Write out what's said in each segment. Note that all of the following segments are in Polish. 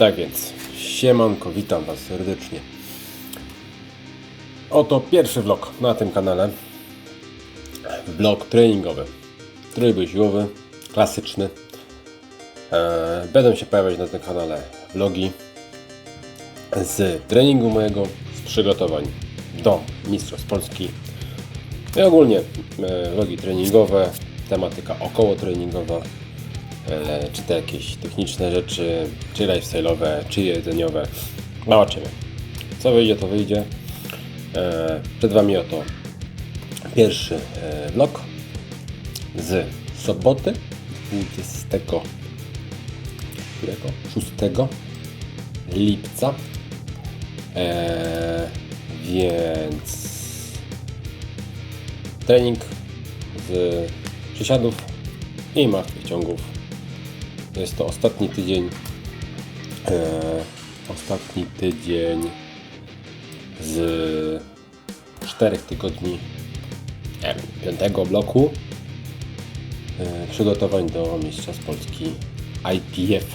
Tak więc, siemanko, witam Was serdecznie. Oto pierwszy vlog na tym kanale. Vlog treningowy. Trójbój siłowy, klasyczny. Eee, Będą się pojawiać na tym kanale vlogi z treningu mojego, z przygotowań do Mistrzostw Polski i ogólnie e, vlogi treningowe, tematyka około treningowa, e, czy to jakieś techniczne rzeczy, czy lifestyle'owe, czy jedzeniowe. Zobaczymy. Co wyjdzie, to wyjdzie. E, Przed Wami oto pierwszy e, vlog z soboty 26 lipca. E, więc trening z przysiadów i martwych ciągów. Jest to ostatni tydzień. E, ostatni tydzień z czterech tygodni wiem, piątego bloku e, przygotowań do Mistrzostw Polski IPF.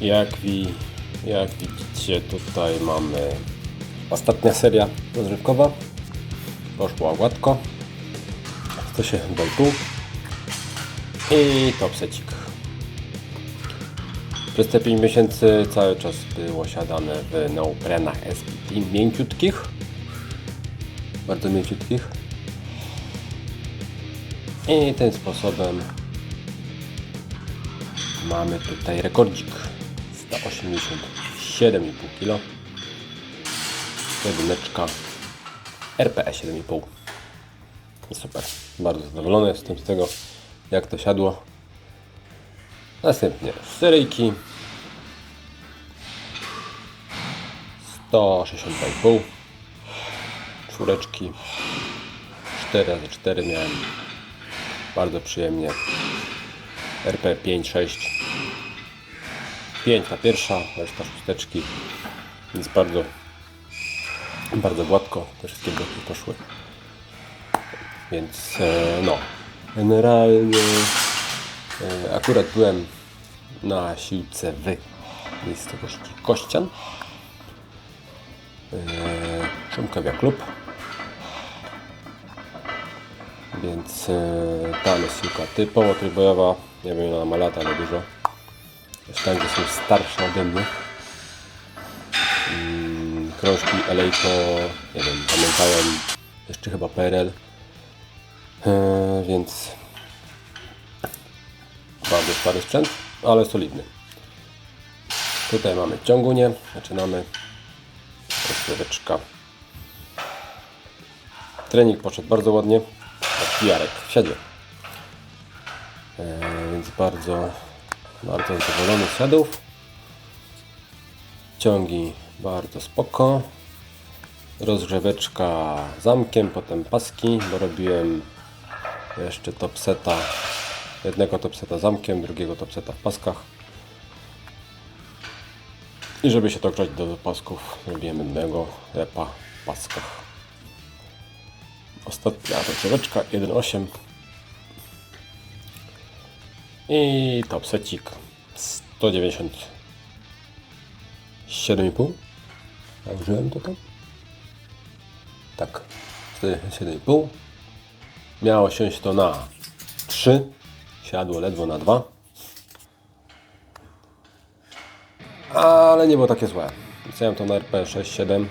Jak, wi, jak widzicie, tutaj mamy ostatnia seria rozrywkowa. Poszła gładko. 107 boltów i topsecik. Przez te 5 miesięcy cały czas było siadane w neoprenach SPT mięciutkich. Bardzo mięciutkich. I tym sposobem mamy tutaj rekordzik 187,5 kg. Jedyneczka RPE 7,5. Super, bardzo zadowolony jestem z tego, jak to siadło. Następnie seryjki. 162,5 czwóreczki. 4 razy 4 miałem bardzo przyjemnie. RP 5, 6 5 ta pierwsza, reszta szósteczki. Więc bardzo bardzo gładko te wszystkie bloki poszły więc e, no. Generalnie e, akurat byłem na siłce w miejscowości Kościan. E, Szumkawia Klub. Więc tam jest siłka typowo trójbojowa. Nie wiem ona ma lata, ale dużo. Sztangi są starsze ode mnie. Mm, krążki Elejko nie wiem, pamiętają jeszcze chyba PRL e, więc bardzo stary sprzęt, ale solidny. Tutaj mamy ciągunie zaczynamy. Rozgryweczka trening poszedł bardzo ładnie. Jak Jarek w siadzie e, więc bardzo bardzo zadowolony z ciągi bardzo spoko. Rozgrzeweczka zamkiem, potem paski, bo robiłem jeszcze topseta jednego topseta zamkiem, drugiego topseta w paskach. I żeby się to grzać do pasków zrobiłem jednego repa w paskach. Ostatnia rozgrzeweczka 1.8 i topsecik 190 7,5 a użyłem to tam? Tak 7,5 miało siąść to na 3 siadło ledwo na 2 ale nie było takie złe pisałem to na RP 6,7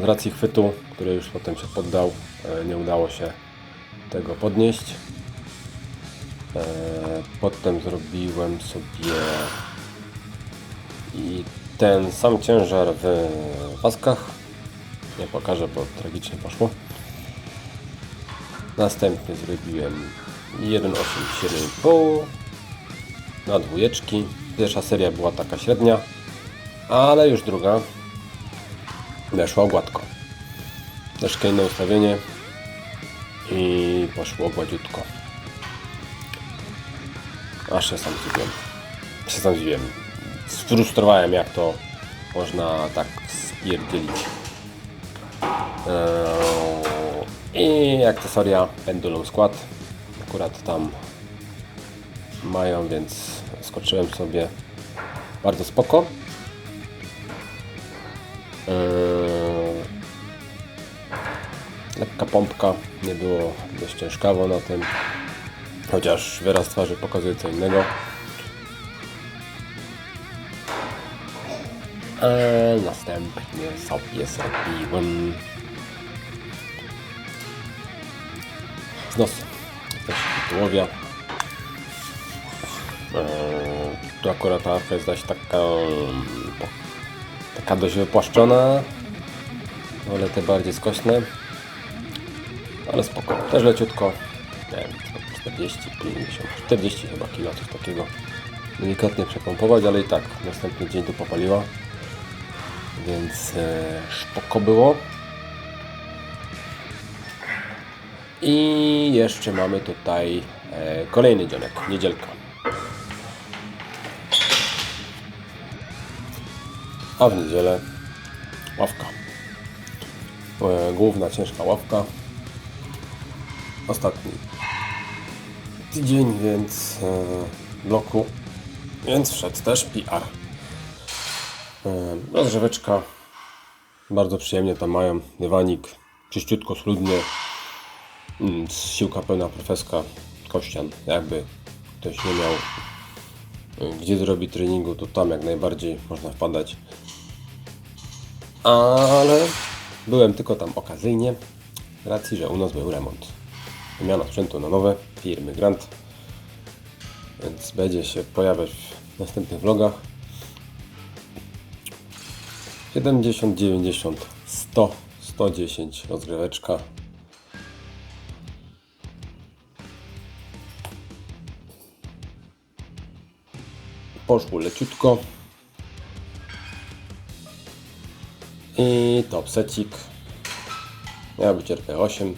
z racji chwytu, który już potem się poddał e, nie udało się tego podnieść E, potem zrobiłem sobie i ten sam ciężar w paskach. Nie pokażę, bo tragicznie poszło. Następnie zrobiłem 1,87,5 na dwójeczki. Pierwsza seria była taka średnia, ale już druga weszła gładko. Troszkę inne ustawienie i poszło gładziutko. Aż się sam zdziwiłem. Się sam zdziwiłem. Sfrustrowałem jak to można tak spierdzielić. Eee, I akcesoria Pendulum Skład. Akurat tam mają, więc skoczyłem sobie bardzo spoko. Eee, lekka pompka, nie było dość ciężkawo na tym, chociaż wyraz twarzy pokazuje co innego. Eee, następnie sobie zrobiłem znos też tułowia. Eee, tu akurat ta arka jest dość taka, taka dość wypłaszczona, ale te bardziej skośne, ale spoko, też leciutko, nie wiem, 40, 50, 40 chyba kilo, coś takiego, delikatnie przepompować, ale i tak następny dzień tu popaliła, więc e, spoko było. I jeszcze mamy tutaj e, kolejny dzionek, niedzielka. A w niedzielę ławka. E, główna ciężka ławka. Ostatni tydzień, więc e, bloku, więc wszedł też PR. Rozgrzeweczka. Bardzo przyjemnie tam mają. Dywanik czyściutko, schludnie. Mm, siłka pełna profeska, kościan, jakby ktoś nie miał y, gdzie zrobić treningu, to tam jak najbardziej można wpadać. Ale byłem tylko tam okazyjnie, racji, że u nas był remont. Wymiana sprzętu na nowe firmy Grant, więc będzie się pojawiać w następnych vlogach. 70, 90, 100, 110 rozgryweczka. Poszło leciutko. I top secik. Miał być RP8.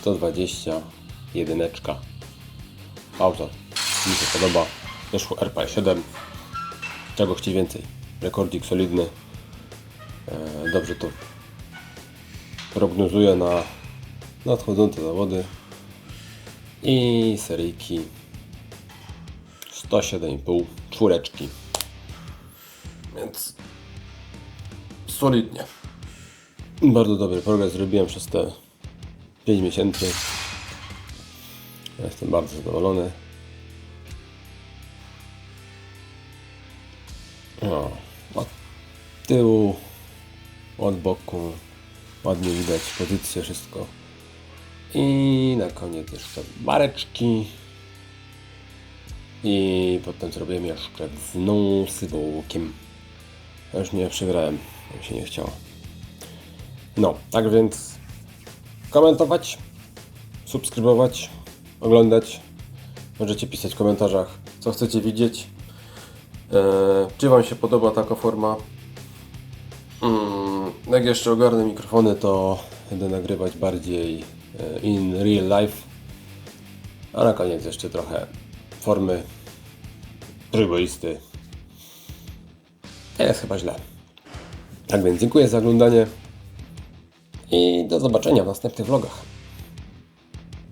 120. Jedyneczka. Pauza. Mi się podoba. Doszło RP7. Czego chcieć więcej? Rekordzik solidny. E, Dobrze to prognozuję na nadchodzące zawody. I seryjki 107,5 czwóreczki. Więc solidnie. Bardzo dobry progres zrobiłem przez te 5 miesięcy. Jestem bardzo zadowolony. No, od tyłu, od boku ładnie widać pozycję, wszystko. I na koniec jeszcze bareczki. I potem zrobiłem jeszcze z. Ja już nie przegrałem, mi się nie chciało. No, tak więc komentować, subskrybować, oglądać. Możecie pisać w komentarzach, co chcecie widzieć. Eee, czy Wam się podoba taka forma? Mm, jak jeszcze ogarnę mikrofony, to będę nagrywać bardziej e, in real life. A na koniec jeszcze trochę formy trójboisty. Nie jest chyba źle. Tak więc dziękuję za oglądanie i do zobaczenia w następnych vlogach.